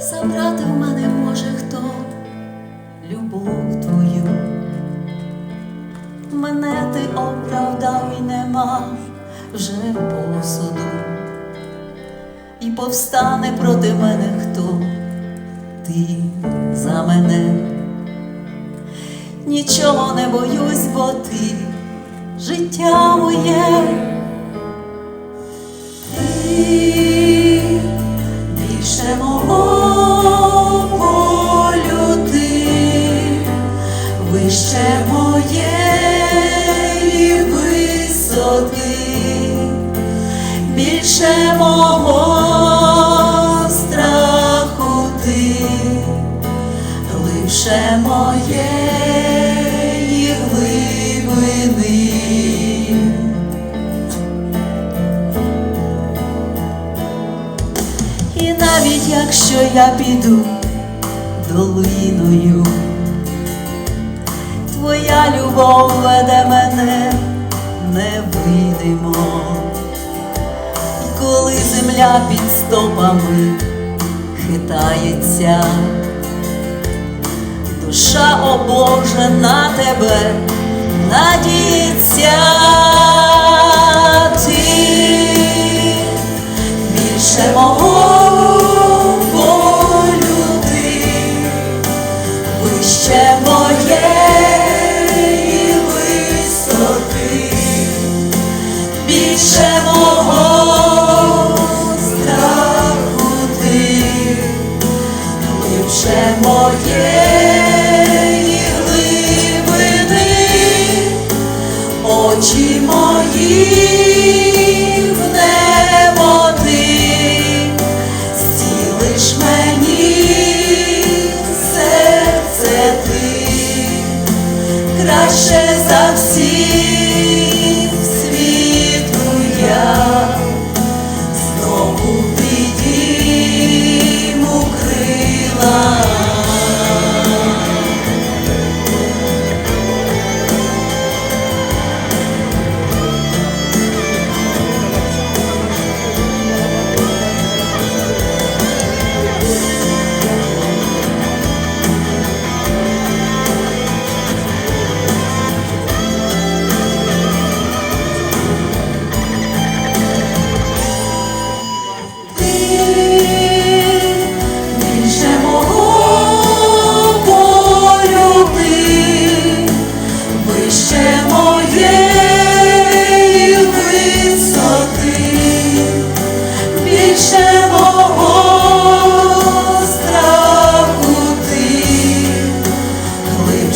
забрати в мене може хто? Любов твою, мене ти оправдав і нема. Вже посуду, і повстане проти мене хто? Ти за мене. Нічого не боюсь, бо ти життя моє. Більше мого страху ти, лише моєї глибини. І навіть якщо я піду долиною, твоя любов веде мене невидимо, коли земля під стопами хитається, душа обожа на тебе надіється. Ти більше мого моєї глибини, очі мої в небо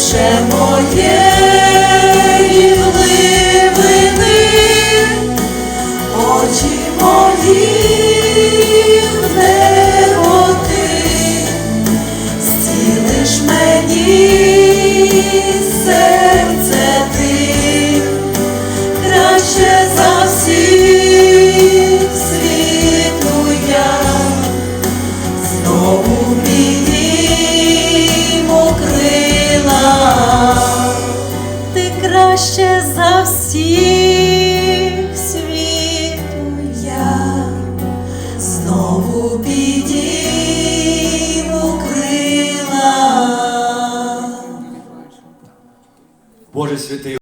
глибше моєї краще за всіх світу я знову підійму крила. Боже святий